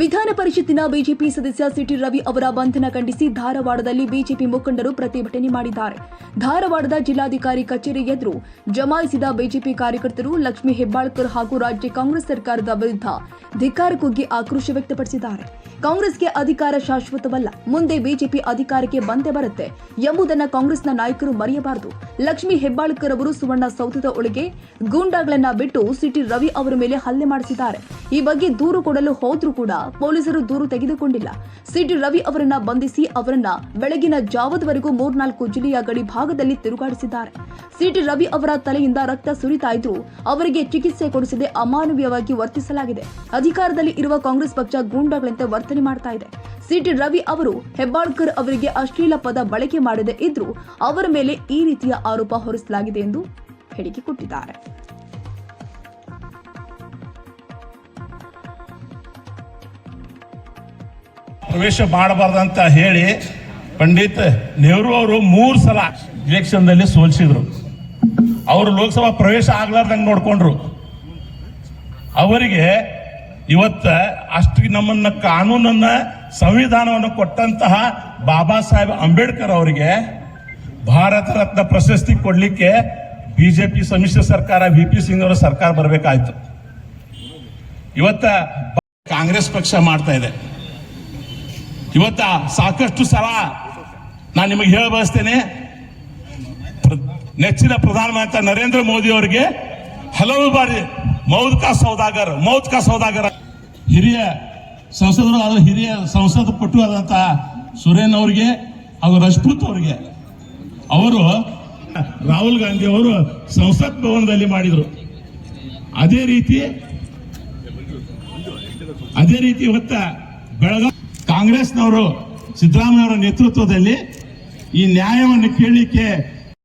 ವಿಧಾನ ಪರಿಷತ್ತಿನ ಬಿಜೆಪಿ ಸದಸ್ಯ ಸಿಟಿ ರವಿ ಅವರ ಬಂಧನ ಖಂಡಿಸಿ ಧಾರವಾಡದಲ್ಲಿ ಬಿಜೆಪಿ ಮುಖಂಡರು ಪ್ರತಿಭಟನೆ ಮಾಡಿದ್ದಾರೆ. ಧಾರವಾಡದ ಜಿಲ್ಲಾಧಿಕಾರಿ ಕಚೇರಿ ಎದುರು ಜಮಾಯಿಸಿದ ಬಿಜೆಪಿ ಕಾರ್ಯಕರ್ತರು ಲಕ್ಷ್ಮೀ ಹೆಬ್ಬಾಳ್ಕರ್ ಹಾಗೂ ರಾಜ್ಯ ಕಾಂಗ್ರೆಸ್ ಸರ್ಕಾರದ ವಿರುದ್ಧ ಧಿಕ್ಕಾರ ಕುಗ್ಗಿ ಆಕ್ರೋಶ ವ್ಯಕ್ತಪಡಿಸಿದ್ದಾರೆ. ಕಾಂಗ್ರೆಸ್ಗೆ ಅಧಿಕಾರ ಶಾಶ್ವತವಲ್ಲ, ಮುಂದೆ ಬಿಜೆಪಿ ಅಧಿಕಾರಕ್ಕೆ ಬಂದೇ ಬರುತ್ತೆ ಎಂಬುದನ್ನ ಕಾಂಗ್ರೆಸ್ನ ನಾಯಕರು ಮರೆಯಬಾರದು. ಲಕ್ಷ್ಮೀ ಹೆಬ್ಬಾಳ್ಕರ್ ಅವರು ಸುವರ್ಣ ಸೌಧದ ಒಳಗೆ ಗೂಂಡಾಗಳನ್ನ ಬಿಟ್ಟು ಸಿಟಿ ರವಿ ಅವರ ಮೇಲೆ ಹಲ್ಲೆ ಮಾಡಿಸಿದ್ದಾರೆ. ಈ ಬಗ್ಗೆ ದೂರು ಕೊಡಲು ಹೋದ್ರೂ ಕೂಡ ಪೊಲೀಸರು ದೂರು ತೆಗೆದುಕೊಂಡಿಲ್ಲ. ಸಿಟಿ ರವಿ ಅವರನ್ನ ಬಂಧಿಸಿ ಅವರನ್ನ ಬೆಳಗಿನ ಜಾವದವರೆಗೂ ಮೂರ್ನಾಲ್ಕು ಜಿಲ್ಲೆಯ ಗಡಿ ಭಾಗದಲ್ಲಿ ತಿರುಗಾಡಿಸಿದ್ದಾರೆ. ಸಿಟಿ ರವಿ ಅವರ ತಲೆಯಿಂದ ರಕ್ತ ಸುರಿತಾ ಅವರಿಗೆ ಚಿಕಿತ್ಸೆ ಕೊಡಿಸದೆ ಅಮಾನವೀಯವಾಗಿ ವರ್ತಿಸಲಾಗಿದೆ. ಅಧಿಕಾರದಲ್ಲಿ ಇರುವ ಕಾಂಗ್ರೆಸ್ ಪಕ್ಷ ಗೂಂಡಾಗಳಂತೆ ವರ್ತನೆ ಮಾಡ್ತಾ ಇದೆ. ಸಿಟಿ ರವಿ ಅವರು ಹೆಬ್ಬಾಳ್ಕರ್ ಅವರಿಗೆ ಅಶ್ಲೀಲ ಪದ ಬಳಕೆ ಮಾಡದೇ ಇದ್ರೂ ಅವರ ಮೇಲೆ ಈ ರೀತಿಯ ಆರೋಪ ಹೊರಿಸಲಾಗಿದೆ ಎಂದು ಹೇಳಿಕೆ ಕೊಟ್ಟಿದ್ದಾರೆ. ಪ್ರವೇಶ ಮಾಡಬಾರ್ದಂತ ಹೇಳಿ ಪಂಡಿತ್ ನೆಹರು ಅವರು ಮೂರು ಸಲ ಇಲೆಕ್ಷನ್ದಲ್ಲಿ ಸೋಲಿಸಿದ್ರು. ಅವರು ಲೋಕಸಭಾ ಪ್ರವೇಶ ಆಗ್ಲಾರ್ದಂಗೆ ನೋಡ್ಕೊಂಡ್ರು. ಅವರಿಗೆ ಇವತ್ತ ಅಷ್ಟು ನಮ್ಮನ್ನ ಕಾನೂನನ್ನ, ಸಂವಿಧಾನವನ್ನು ಕೊಟ್ಟಂತಹ ಬಾಬಾ ಸಾಹೇಬ್ ಅಂಬೇಡ್ಕರ್ ಅವರಿಗೆ ಭಾರತ ರತ್ನ ಪ್ರಶಸ್ತಿ ಕೊಡ್ಲಿಕ್ಕೆ ಬಿಜೆಪಿ ಸಮ್ಮಿಶ್ರ ಸರ್ಕಾರ ವಿ ಪಿ ಸಿಂಗ್ ಅವರ ಸರ್ಕಾರ ಬರಬೇಕಾಯ್ತು. ಇವತ್ತ ಕಾಂಗ್ರೆಸ್ ಪಕ್ಷ ಮಾಡ್ತಾ ಇದೆ. ಇವತ್ತ ಸಾಕಷ್ಟು ಸಲ ನಾನು ನಿಮಗೆ ಹೇಳ ಬಯಸ್ತೇನೆ ನೆಚ್ಚಿನ ಪ್ರಧಾನಮಂತ್ರಿ ನರೇಂದ್ರ ಮೋದಿ ಅವರಿಗೆ ಹಲವು ಬಾರಿ ಮೌದ್ ಕಾ ಸೌದಾಗರ್ ಮೌದ್ ಕಾ ಸೌದಾಗರ್. ಹಿರಿಯ ಸಂಸದರು ಆದ ಹಿರಿಯ ಸಂಸದ ಪಟು ಆದಂತ ಸುರೇನ್ ಅವರಿಗೆ ಹಾಗೂ ರಜಪೂತ್ ಅವರಿಗೆ, ಅವರು ರಾಹುಲ್ ಗಾಂಧಿ ಅವರು ಸಂಸತ್ ಭವನದಲ್ಲಿ ಮಾಡಿದರು. ಅದೇ ರೀತಿ ಅದೇ ರೀತಿ ಇವತ್ತ ಬೆಳಗಾವಿ ಕಾಂಗ್ರೆಸ್ನವರು ಸಿದ್ದರಾಮಯ್ಯ ಅವರ ನೇತೃತ್ವದಲ್ಲಿ ಈ ನ್ಯಾಯವನ್ನು ಕೇಳಲಿಕ್ಕೆ